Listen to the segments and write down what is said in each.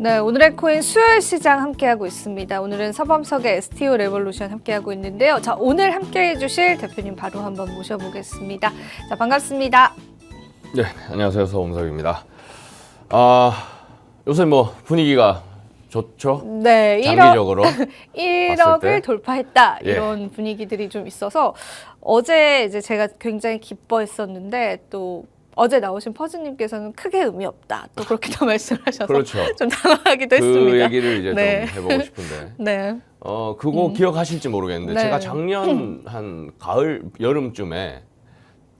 네, 오늘의 코인 수요일 시장 함께하고 있습니다. 오늘은 서범석의 STO 레볼루션 함께하고 있는데요. 자, 오늘 함께해 주실 대표님 바로 한번 모셔보겠습니다. 자, 반갑습니다. 네, 안녕하세요. 서범석입니다. 아, 요새 뭐 분위기가 좋죠? 네, 1억, 장기적으로. 1억을 때? 돌파했다. 예. 이런 분위기들이 좀 있어서 어제 이제 제가 굉장히 기뻐했었는데 또 어제 나오신 퍼즈님께서는 크게 의미 없다. 또 그렇게 또 말씀하셔서 그렇죠. 좀 당황하기도 그 했습니다. 얘기를 이제 네. 좀 해보고 싶은데. 네. 어, 그거 기억하실지 모르겠는데 네. 제가 작년 한 가을 여름쯤에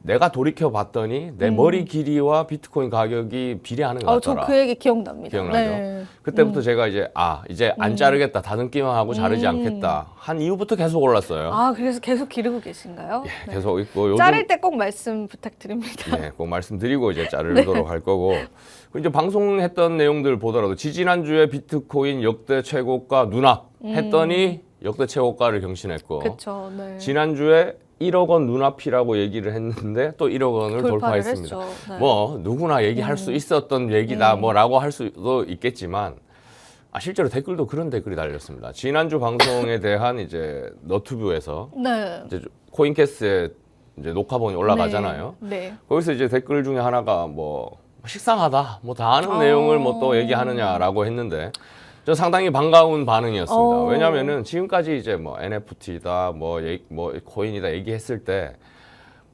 내가 돌이켜 봤더니 내 머리 길이와 비트코인 가격이 비례하는 것 음. 어, 저 같더라. 그 얘기 기억납니다. 기억나죠? 네. 그때부터 제가 이제 아 이제 안 자르겠다 다듬기만 하고 자르지 음. 않겠다 한 이후부터 계속 올랐어요. 아, 그래서 계속 기르고 계신가요? 예, 네. 계속 있고 요즘 자를 때 꼭 말씀 부탁드립니다. 네, 꼭 말씀드리고 이제 자르도록 할 거고. 그 이제 방송했던 내용들 보더라도 지지난 주에 비트코인 역대 최고가 눈앞 했더니 역대 최고가를 경신했고 그렇죠. 네. 지난 주에 1억 원 눈앞이라고 얘기를 했는데 또 1억 원을 돌파했습니다. 네. 음. 뭐 누구나 얘기할 수 있었던 얘기다 뭐라고 할 수도 있겠지만 아, 실제로 댓글도 그런 댓글이 달렸습니다. 지난주 방송에 대한 이제 너튜브에서 네. 이제 코인캐스트에 이제 녹화본이 올라가잖아요. 네. 네. 거기서 이제 댓글 중에 하나가 뭐 식상하다, 뭐 다 아는 어. 내용을 뭐 또 얘기하느냐라고 했는데 저 상당히 반가운 반응이었습니다. 어. 왜냐하면은 지금까지 이제 뭐 NFT다, 뭐, 얘- 뭐 코인이다 얘기했을 때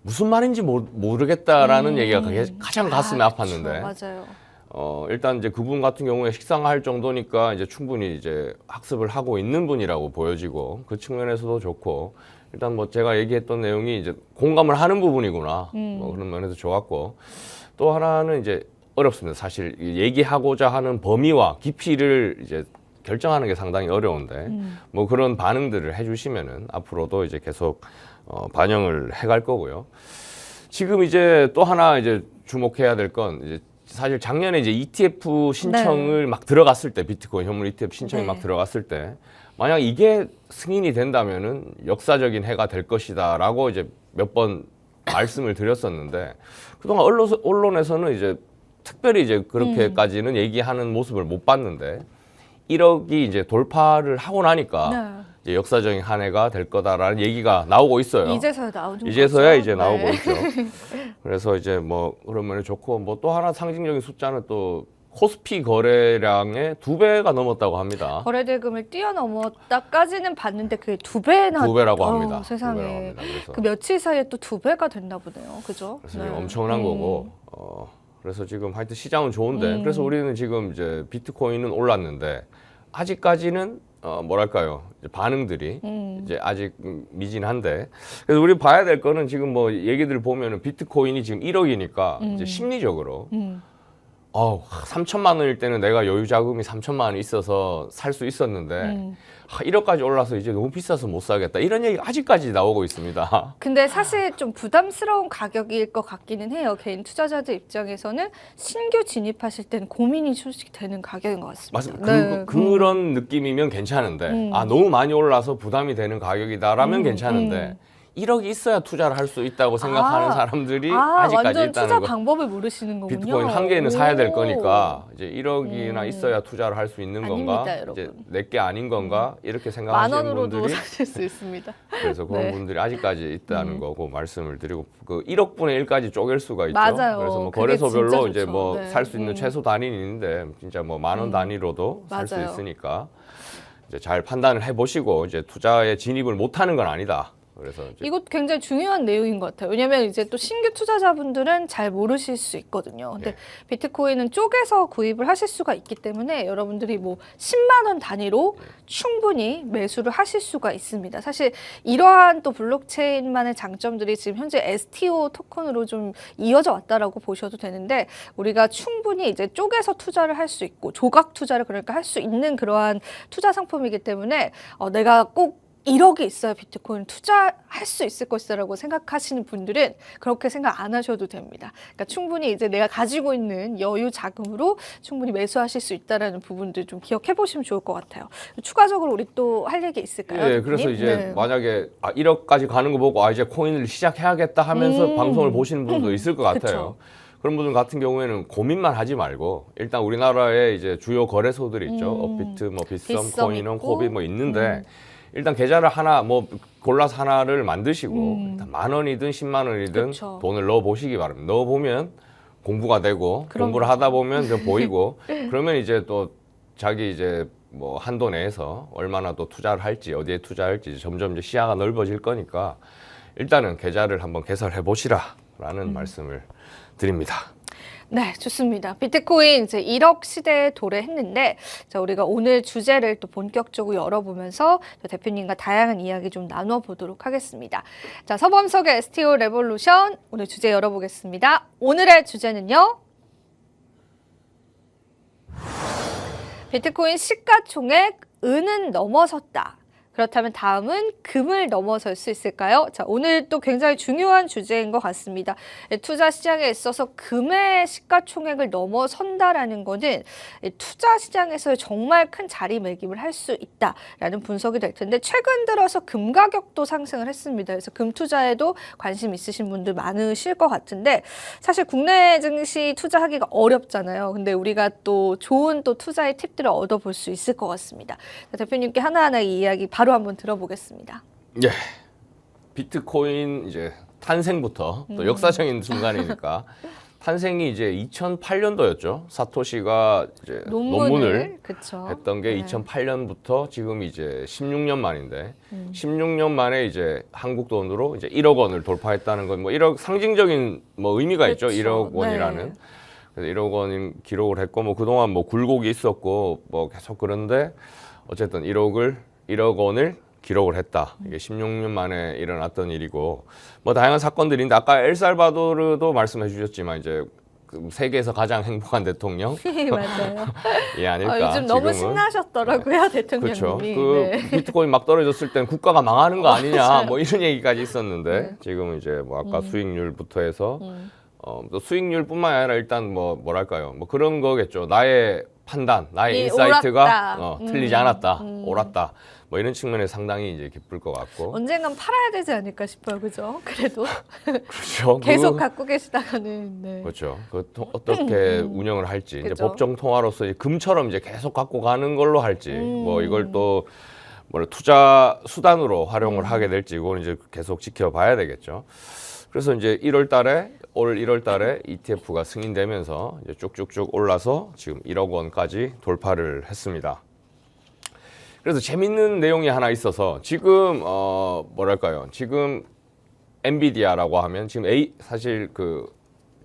무슨 말인지 모, 모르겠다라는 얘기가 그게 가장 가슴에 아, 아팠는데 그쵸. 맞아요. 어, 일단 이제 그분 같은 경우에 식상할 정도니까 이제 충분히 이제 학습을 하고 있는 분이라고 보여지고 그 측면에서도 좋고 일단 뭐 제가 얘기했던 내용이 이제 공감을 하는 부분이구나 음. 뭐 그런 면에서 좋았고 또 하나는 이제 어렵습니다. 사실 이 얘기하고자 하는 범위와 깊이를 이제 결정하는 게 상당히 어려운데 음. 뭐 그런 반응들을 해주시면은 앞으로도 이제 계속 어, 반영을 해갈 거고요. 지금 이제 또 하나 이제 주목해야 될 건 이제 사실 작년에 이제 ETF 신청을 막 들어갔을 때 비트코인 현물 ETF 신청이 네. 막 들어갔을 때 만약 이게 승인이 된다면은 역사적인 해가 될 것이다라고 이제 몇 번 말씀을 드렸었는데 그동안 언론 언론에서는 이제 특별히 이제 그렇게까지는 얘기하는 모습을 못 봤는데 1억이 이제 돌파를 하고 나니까 네. 이제 역사적인 한 해가 될 거다라는 얘기가 나오고 있어요. 이제서야 나오는 이제서야 거죠? 이제 네. 나오고 있죠. 그래서 이제 뭐 그러면 좋고 뭐 또 하나 상징적인 숫자는 또 코스피 거래량의 두 배가 넘었다고 합니다. 거래 대금을 뛰어넘었다까지는 봤는데 그게 두 배나 두 배라고 어, 합니다. 두 세상에. 배라고 합니다. 그 며칠 사이에 또 두 배가 됐나 보네요. 그죠? 그래서 네. 엄청난 음. 거고. 어, 그래서 지금 하여튼 시장은 좋은데 음. 그래서 우리는 지금 이제 비트코인은 올랐는데 아직까지는 어, 뭐랄까요 반응들이 음. 이제 아직 음, 미진한데 그래서 우리 봐야 될 거는 지금 뭐 얘기들 보면은 비트코인이 지금 1억이니까 이제 심리적으로 음. 어 3천만 원일 때는 내가 여유 자금이 3천만 원이 있어서 살 수 있었는데 음. 하, 1억까지 올라서 이제 너무 비싸서 못 사겠다 이런 얘기 아직까지 나오고 있습니다. 근데 사실 좀 부담스러운 가격일 것 같기는 해요. 개인 투자자들 입장에서는 신규 진입하실 때는 고민이 솔직히 되는 가격인 것 같습니다. 맞습니다. 네. 그, 그런 느낌이면 괜찮은데 음. 아 너무 많이 올라서 부담이 되는 가격이다라면 음, 괜찮은데 음. 1억이 있어야 투자를 할 수 있다고 생각하는 아. 사람들이 아, 아, 직까지 완전 있다는 투자 거. 방법을 모르시는 거군요. 비트코인 한 개는 사야 될 오. 거니까 이제 1억이나 음. 있어야 투자를 할 수 있는 건가? 아닙니다, 이제 여러분. 음. 내게 아닌 건가? 이렇게 만 생각하시는 원으로도 분들이 사실 수 있습니다. 그래서 그런 네. 분들이 아직까지 있다는 음. 거고 말씀을 드리고 그 1억 분의 1까지 쪼갤 수가 있죠. 맞아요. 그래서 뭐 거래소별로 이제. 뭐 네. 살수 있는 음. 최소 단위는 있는데 진짜 뭐 만원 음. 단위로도 살 수. 있으니까 이제 잘 판단을 해 보시고 이제 투자에 진입을 못 하는 건 아니다. 그래서 이것 굉장히 중요한 내용인 것 같아요. 왜냐하면 이제 또 신규 투자자분들은 잘 모르실 수 있거든요. 근데 네. 비트코인은 쪼개서 구입을 하실 수가 있기 때문에 여러분들이 뭐 10만 원 단위로 충분히 매수를 하실 수가 있습니다. 사실 이러한 또 블록체인만의 장점들이 지금 현재 STO 토큰으로 좀 이어져 왔다라고 보셔도 되는데 우리가 충분히 이제 쪼개서 투자를 할 수 있고 조각 투자를 그러니까 할 수 있는 그러한 투자 상품이기 때문에 어, 내가 꼭 1억이 있어야 비트코인 투자할 수 있을 것이라고 생각하시는 분들은 그렇게 생각 안 하셔도 됩니다. 그러니까 충분히 이제 내가 가지고 있는 여유 자금으로 충분히 매수하실 수 있다라는 부분들 좀 기억해 보시면 좋을 것 같아요. 추가적으로 우리 또 할 얘기 있을까요? 예, 그래서? 이제 네. 만약에 아 1억까지 가는 거 보고 아 이제 코인을 시작해야겠다 하면서 음. 방송을 보시는 분도 있을 것 같아요. 그런 분들 같은 경우에는 고민만 하지 말고 일단 우리나라에 이제 주요 거래소들이 있죠. 음. 업비트, 뭐 빗썸, 빗썸 코인원. 코비 뭐 있는데 음. 일단 계좌를 하나 뭐 골라서 하나를 만드시고 음. 일단 만 원이든 십만 원이든 그쵸. 돈을 넣어 보시기 바랍니다. 넣어 보면 공부가 되고 그럼요. 공부를 하다 보면 좀 보이고 그러면 이제 또 자기 이제 뭐 한도 내에서 얼마나 또 투자를 할지 어디에 투자할지 점점 이제 시야가 넓어질 거니까 일단은 계좌를 한번 개설해 보시라라는 음. 말씀을 드립니다. 네, 좋습니다. 비트코인 이제 1억 시대에 도래했는데, 자, 우리가 오늘 주제를 또 본격적으로 열어보면서 또 대표님과 다양한 이야기 좀 나눠보도록 하겠습니다. 자, 서범석의 STO 레볼루션 오늘 주제 열어보겠습니다. 오늘의 주제는요. 비트코인 시가총액 은은 넘어섰다. 그렇다면 다음은 금을 넘어설 수 있을까요? 자, 오늘 또 굉장히 중요한 주제인 것 같습니다. 예, 투자 시장에 있어서 금의 시가총액을 넘어선다라는 것은 예, 투자 시장에서 정말 큰 자리매김을 할 수 있다라는 분석이 될 텐데 최근 들어서 금 가격도 상승을 했습니다. 그래서 금 투자에도 관심 있으신 분들 많으실 것 같은데 사실 국내 증시 투자하기가 어렵잖아요. 근데 우리가 또 좋은 또 투자의 팁들을 얻어볼 수 있을 것 같습니다. 자, 대표님께 하나하나 이 이야기 바로 한번 들어보겠습니다. 예. 비트코인 이제 탄생부터 또 음. 역사적인 순간이니까 탄생이 이제 2008년도였죠. 사토시가 이제 논문을, 논문을 그쵸. 했던 게 네. 2008년부터 지금 이제 16년 만인데 음. 16년 만에 이제 한국 돈으로 이제 1억 원을 돌파했다는 건 뭐 1억 상징적인 뭐 의미가 있죠. 그쵸. 1억 네. 원이라는. 그래서 1억 원 기록을 했고 뭐 그동안 뭐 굴곡이 있었고 뭐 계속 그런데 어쨌든 1억을 1억 원을 기록을 했다. 이게 16년 만에 일어났던 일이고 뭐 다양한 사건들인데 아까 엘살바도르도 말씀해 주셨지만 이제 그 세계에서 가장 행복한 대통령 맞아요. 이 아닐까. 아, 요즘 너무 지금은. 신나셨더라고요, 대통령님이. 그렇죠. 그 네. 비트코인 막 떨어졌을 땐 국가가 망하는 거 아니냐 맞아요. 뭐 이런 얘기까지 있었는데 네. 지금 이제 뭐 아까 음. 수익률부터 해서 음. 어, 또 수익률뿐만 아니라 일단 뭐 뭐랄까요 뭐 그런 거겠죠 나의 판단 나의 이 인사이트가 옳았다. 어, 음. 틀리지 않았다 음. 옳았다 뭐 이런 측면에 상당히 이제 기쁠 것 같고 언젠간 팔아야 되지 않을까 싶어요, 그죠? 그래도 그렇죠 계속 그- 갖고 계시다가는 네. 그렇죠. 그 통- 어떻게 운영을 할지 이제 그죠. 법정 통화로서 이제 금처럼 이제 계속 갖고 가는 걸로 할지 음. 뭐 이걸 또 뭐 투자 수단으로 활용을 음. 하게 될지 이건 이제 계속 지켜봐야 되겠죠. 그래서 이제 1월 달에 올 1월 달에 ETF가 승인되면서 쭉쭉쭉 올라서 지금 1억 원까지 돌파를 했습니다. 그래서 재밌는 내용이 하나 있어서 지금 어 뭐랄까요? 지금 엔비디아라고 하면 지금 A 사실 그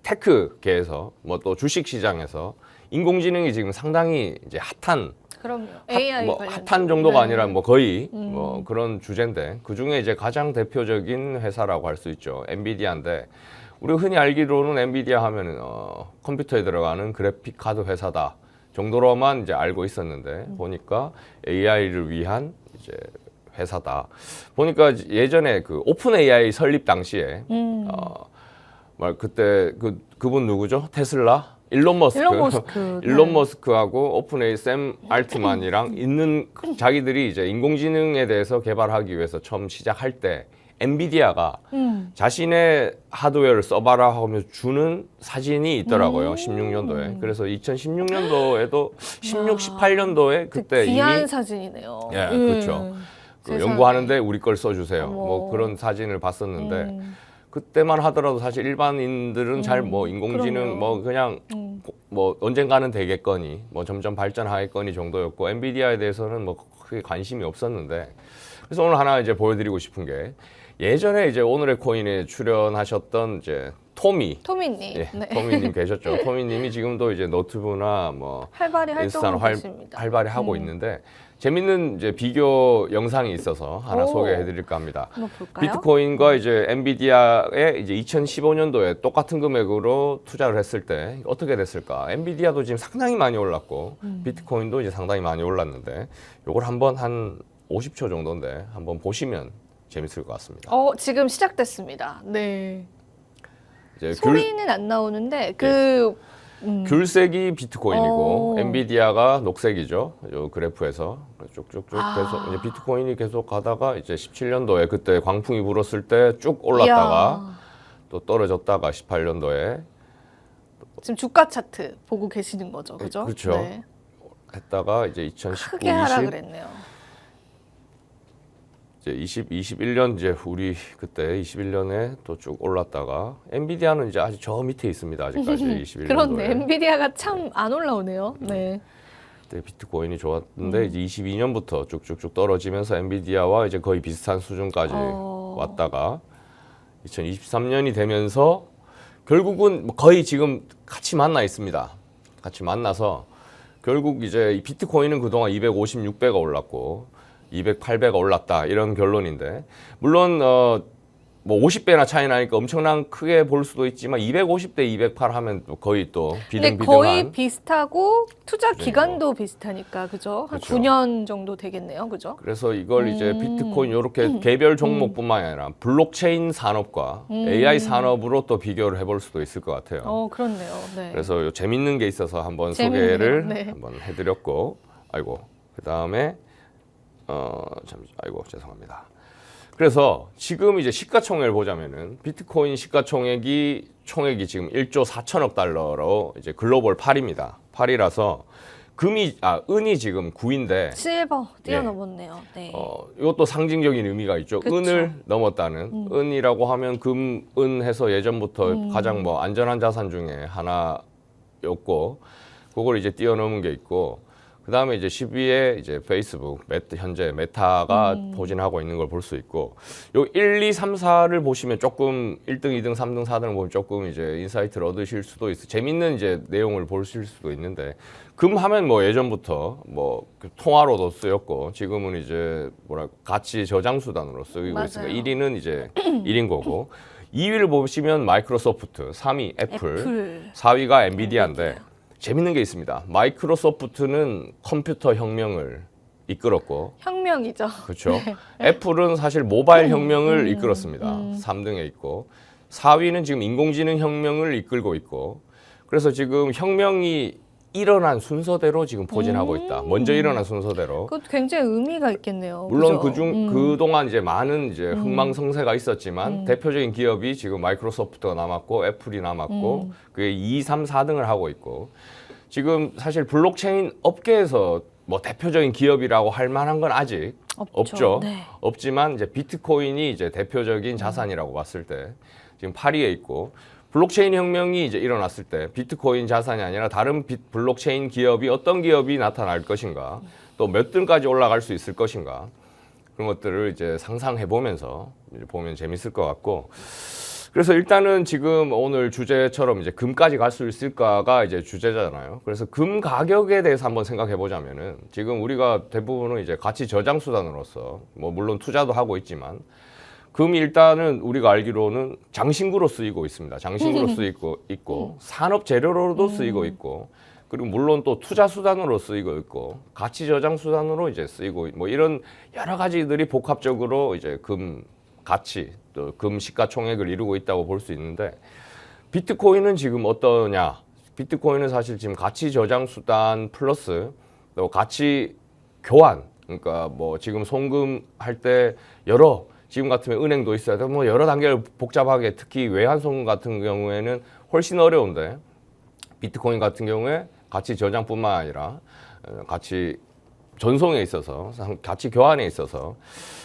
테크계에서 뭐 또 주식 시장에서 인공지능이 지금 상당히 이제 핫한 그럼요. 핫- AI 뭐 핫한 정도가 네. 아니라 뭐 거의 음. 뭐 그런 주제인데 그 중에 이제 가장 대표적인 회사라고 할 수 있죠 엔비디아인데 우리가 흔히 알기로는 엔비디아 하면은 어, 컴퓨터에 들어가는 그래픽 카드 회사다 정도로만 이제 알고 있었는데 음. 보니까 AI를 위한 이제 회사다 보니까 예전에 그 오픈 AI 설립 당시에 음. 어, 말 그때 그 그분 누구죠 테슬라 일론 머스크 일론 머스크. 일론 네. 머스크하고 오픈AI 샘 알트만이랑 있는 그 자기들이 이제 인공지능에 대해서 개발하기 위해서 처음 시작할 때 엔비디아가 음. 자신의 하드웨어를 써봐라 하면서 주는 사진이 있더라고요. 음. 16년도에. 그래서 2016년도에도 16, 와. 18년도에 그때 이미 귀한 사진이네요. 예, 음. 그렇죠. 그 세상에. 연구하는데 우리 걸 써주세요. 어머. 뭐 그런 사진을 봤었는데 음. 그때만 하더라도 사실 일반인들은 잘뭐 인공지능 그럼요. 뭐 그냥 음. 뭐 언젠가는 되겠거니 뭐 점점 발전하겠거니 정도였고 엔비디아에 대해서는 뭐 크게 관심이 없었는데 그래서 오늘 하나 이제 보여드리고 싶은 게 예전에 이제 오늘의 코인에 출연하셨던 이제 토미 토미님. 예, 네. 토미님 계셨죠 토미님이 지금도 이제 노트북나 뭐 활발히 인스타나 활동하고 활, 계십니다. 활발히 하고 음. 있는데 재밌는 이제 비교 영상이 있어서 하나 오. 소개해드릴까 합니다. 한번 볼까요? 비트코인과 이제 엔비디아의 이제 2015년도에 똑같은 금액으로 투자를 했을 때 어떻게 됐을까? 엔비디아도 지금 상당히 많이 올랐고 음. 비트코인도 이제 상당히 많이 올랐는데 요걸 한번 한 50초 정도인데 한번 보시면 재밌을 것 같습니다. 어, 지금 시작됐습니다. 네. 이제 귤, 소리는 안 나오는데 그 음. 귤색이 비트코인이고 오. 엔비디아가 녹색이죠. 요 그래프에서 쭉쭉쭉 아. 계속 이제 비트코인이 계속 가다가 이제 17년도에 그때 광풍이 불었을 때 쭉 올랐다가 이야. 또 떨어졌다가 18년도에 지금 주가 차트 보고 계시는 거죠, 그죠? 그렇죠. 네. 했다가 이제 2019, 크게 하라 20 그랬네요. 이제 20, 21년 이제 우리 그때 21년에 또 쭉 올랐다가 엔비디아는 이제 아직 저 밑에 있습니다. 아직까지 21년도에. 그렇네. 엔비디아가 참 안 올라오네요. 네. 그때 비트코인이 좋았는데 음. 이제 22년부터 쭉쭉쭉 떨어지면서 엔비디아와 이제 거의 비슷한 수준까지 어. 왔다가 2023년이 되면서 결국은 뭐 거의 지금 같이 만나 있습니다. 같이 만나서 결국 이제 이 비트코인은 그동안 256배가 올랐고 208배가 올랐다 이런 결론인데 물론 어 뭐 50배나 차이 나니까 엄청난 크게 볼 수도 있지만 250대 208 하면 또 거의 또 비등비등한 거의 비슷하고 투자 수준이고. 기간도 비슷하니까 그죠? 한 그렇죠. 9년 정도 되겠네요. 그죠? 그래서 이걸 이제 음. 비트코인 이렇게 개별 종목뿐만 아니라 블록체인 산업과 음. AI 산업으로 또 비교를 해볼 수도 있을 것 같아요. 어, 그렇네요. 네. 그래서 요 재밌는 게 있어서 한번 재밌네요. 소개를 네. 한번 해드렸고, 아이고 그 다음에 어 잠시 아이고 죄송합니다. 그래서 지금 이제 시가총액을 보자면은 비트코인 시가총액이 총액이 지금 1조 4천억 달러로 이제 글로벌 8입니다. 8이라서 금이 아 은이 지금 9인데 실버 뛰어넘었네요. 네. 어, 이것도 상징적인 의미가 있죠. 그쵸. 은을 넘었다는 은이라고 하면 금, 은 해서 예전부터 가장 뭐 안전한 자산 중에 하나였고 그걸 이제 뛰어넘은 게 있고 그 다음에 이제 10위에 이제 페이스북, 메타, 현재 메타가 포진하고 있는 걸 볼 수 있고 요 1, 2, 3, 4를 보시면 조금 1등, 2등, 3등, 4등을 보면 조금 이제 인사이트를 얻으실 수도 있어. 재밌는 이제 내용을 보실 수도 있는데 금 하면 뭐 예전부터 뭐그 통화로도 쓰였고 지금은 이제 뭐랄 가치 저장 수단으로 쓰이고 맞아요. 있습니다. 1위는 이제 1인 거고 2위를 보시면 마이크로소프트, 3위 애플, 애플. 4위가 엔비디아인데 엔비디아. 재밌는 게 있습니다. 마이크로소프트는 컴퓨터 혁명을 이끌었고 혁명이죠. 그렇죠. 네. 애플은 사실 모바일 음, 혁명을 이끌었습니다. 3등에 있고 4위는 지금 인공지능 혁명을 이끌고 있고 그래서 지금 혁명이 일어난 순서대로 지금 포진하고 있다. 먼저 일어난 순서대로. 그것도 굉장히 의미가 있겠네요. 물론 그죠? 그중 음. 그동안 이제 많은 이제 흥망성쇠가 있었지만 음. 대표적인 기업이 지금 마이크로소프트가 남았고 애플이 남았고 음. 그게 2, 3, 4등을 하고 있고 지금 사실 블록체인 업계에서 뭐 대표적인 기업이라고 할 만한 건 아직 없죠. 없죠. 네. 없지만 이제 비트코인이 이제 대표적인 자산이라고 봤을 때 지금 8위에 있고 블록체인 혁명이 이제 일어났을 때 비트코인 자산이 아니라 다른 비, 블록체인 기업이 어떤 기업이 나타날 것인가 또 몇 등까지 올라갈 수 있을 것인가 그런 것들을 이제 상상해 보면서 보면 재밌을 것 같고 그래서 일단은 지금 오늘 주제처럼 이제 금까지 갈 수 있을까가 이제 주제잖아요. 그래서 금 가격에 대해서 한번 생각해 보자면은 지금 우리가 대부분은 이제 가치 저장 수단으로서 뭐 물론 투자도 하고 있지만 금이 일단은 우리가 알기로는 장신구로 쓰이고 있습니다. 장신구로 쓰이고 있고 산업 재료로도 쓰이고 있고 그리고 물론 또 투자 수단으로 쓰이고 있고 가치 저장 수단으로 이제 쓰이고 있- 뭐 이런 여러 가지들이 복합적으로 이제 금 가치 또 금 시가총액을 이루고 있다고 볼 수 있는데 비트코인은 지금 어떠냐? 비트코인은 사실 지금 가치 저장 수단 플러스 또 가치 교환 그러니까 뭐 지금 송금 할 때 여러 지금 같으면 은행도 있어야 돼. 뭐 여러 단계를 복잡하게 특히 외환 송금 같은 경우에는 훨씬 어려운데 비트코인 같은 경우에 가치 저장뿐만 아니라 어, 가치 전송에 있어서 상- 가치 교환에 있어서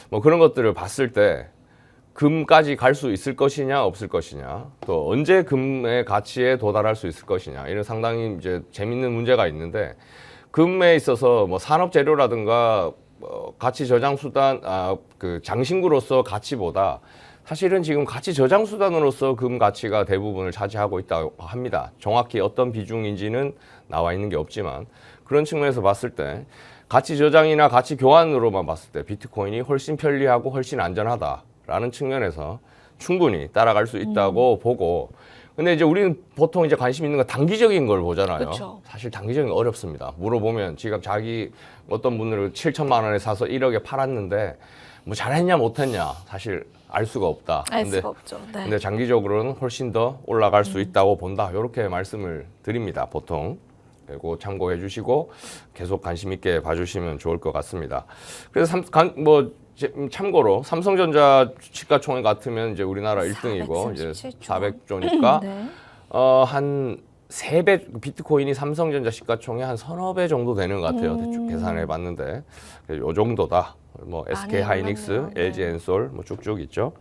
뭐 그런 것들을 봤을 때 금까지 갈 수 있을 것이냐 없을 것이냐 또 언제 금의 가치에 도달할 수 있을 것이냐 이런 상당히 이제 재밌는 문제가 있는데 금에 있어서 뭐 산업 재료라든가 뭐 가치 저장 수단 아 그 장신구로서 가치보다 사실은 지금 가치 저장 수단으로서 금 가치가 대부분을 차지하고 있다고 합니다. 정확히 어떤 비중인지는 나와 있는 게 없지만 그런 측면에서 봤을 때 가치 저장이나 가치 교환으로만 봤을 때 비트코인이 훨씬 편리하고 훨씬 안전하다라는 측면에서 충분히 따라갈 수 있다고 보고 근데 이제 우리는 보통 이제 관심 있는 건 단기적인 걸 보잖아요. 그쵸. 사실 단기적인 건 어렵습니다. 물어보면 지금 자기 어떤 분들은 7천만 원에 사서 1억에 팔았는데 뭐 잘했냐 못했냐 사실 알 수가 없다. 알 근데 수가 없죠. 네. 근데 장기적으로는 훨씬 더 올라갈 수 있다고 본다. 이렇게 말씀을 드립니다. 보통. 그리고 참고해 주시고 계속 관심 있게 봐주시면 좋을 것 같습니다. 그래서 삼, 간, 뭐 제- 음, 참고로 삼성전자 시가총액 같으면 이제 우리나라 1등이고 이제 437조. 400조니까 네. 어, 한 세 배 비트코인이 삼성전자 시가총액 한 서너 배 정도 되는 것 같아요. 음. 대충 계산해 봤는데 요 정도다. 뭐 SK 하이닉스. 네. LG 엔솔 뭐 쭉쭉 있죠.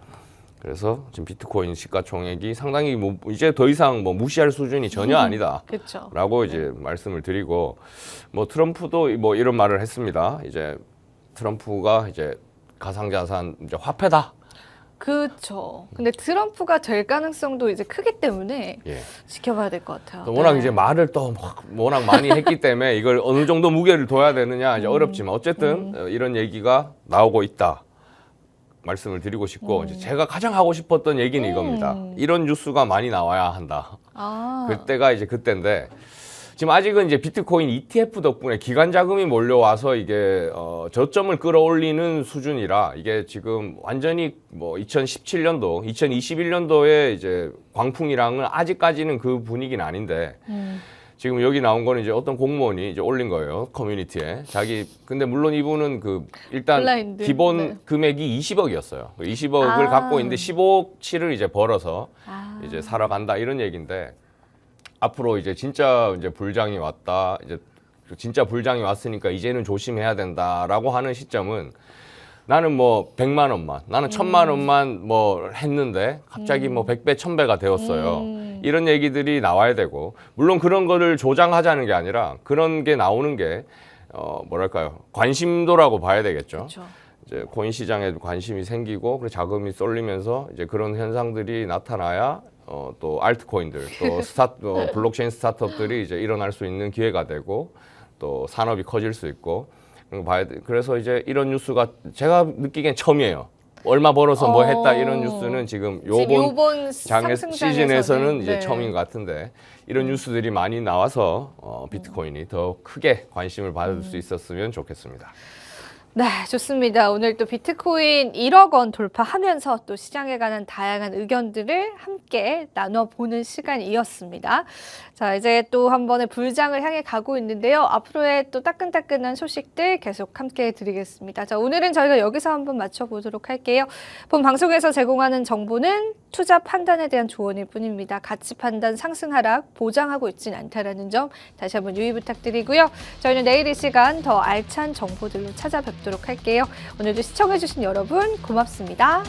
그래서 지금 비트코인 시가총액이 상당히 뭐 이제 더 이상 뭐 무시할 수준이 전혀 아니다. 그렇죠. 라고 이제 말씀을 드리고 뭐 트럼프도 뭐 이런 말을 했습니다. 이제 트럼프가 이제 가상자산 이제 화폐다. 그렇죠. 근데 트럼프가 될 가능성도 이제 크기 때문에 예. 지켜봐야 될 것 같아요. 또 워낙 네. 이제 말을 또 막- 워낙 많이 했기 때문에 이걸 어느 정도 무게를 둬야 되느냐 음. 이제 어렵지만 어쨌든 어, 이런 얘기가 나오고 있다. 말씀을 드리고 싶고 음. 이제 제가 가장 하고 싶었던 얘기는 이겁니다. 이런 뉴스가 많이 나와야 한다. 아, 그때가 이제 그때인데 지금 아직은 이제 비트코인 ETF 덕분에 기관 자금이 몰려와서 이게 어, 저점을 끌어올리는 수준이라 이게 지금 완전히 뭐 2017년도, 2021년도에 이제 광풍이랑은 아직까지는 그 분위기는 아닌데 음, 지금 여기 나온 거는 이제 어떤 공무원이 이제 올린 거예요 커뮤니티에 자기 근데 물론 이분은 그 일단 블라인드. 기본 네. 금액이 20억이었어요. 20억을 아. 갖고 있는데 15억치를 이제 벌어서 아, 이제 살아간다 이런 얘기인데 앞으로 이제 진짜 이제 불장이 왔다 이제 진짜 불장이 왔으니까 이제는 조심해야 된다라고 하는 시점은 나는 뭐 100만 원만 나는 1000만 원만 뭐 했는데 갑자기 뭐 100배 1000배가 되었어요. 음. 이런 얘기들이 나와야 되고 물론 그런 거를 조장하자는 게 아니라 그런 게 나오는 게 어, 뭐랄까요 관심도라고 봐야 되겠죠. 그렇죠. 이제 코인 시장에 관심이 생기고 그리고 자금이 쏠리면서 이제 그런 현상들이 나타나야 어, 또 알트코인들 또 스타 어, 블록체인 스타트업들이 이제 일어날 수 있는 기회가 되고 또 산업이 커질 수 있고 봐야 돼. 그래서 이제 이런 뉴스가 제가 느끼기엔 처음이에요. 얼마 벌어서 뭐 어. 했다 이런 뉴스는 지금 지금 요번 요번 장의 상승장에서는, 시즌에서는 이제 네. 처음인 것 같은데 이런 뉴스들이 많이 나와서 어, 비트코인이 더 크게 관심을 받을 수 있었으면 좋겠습니다. 네, 좋습니다. 오늘 또 비트코인 1억 원 돌파하면서 또 시장에 관한 다양한 의견들을 함께 나눠보는 시간이었습니다. 자, 이제 또 한 번의 불장을 향해 가고 있는데요. 앞으로의 또 따끈따끈한 소식들 계속 함께 드리겠습니다. 자, 오늘은 저희가 여기서 한번 맞춰보도록 할게요. 본 방송에서 제공하는 정보는 투자 판단에 대한 조언일 뿐입니다. 가치 판단 상승 하락 보장하고 있진 않다라는 점 다시 한번 유의 부탁드리고요. 저희는 내일 이 시간 더 알찬 정보들로 찾아뵙 도록 할게요. 오늘도 시청해주신 여러분 고맙습니다.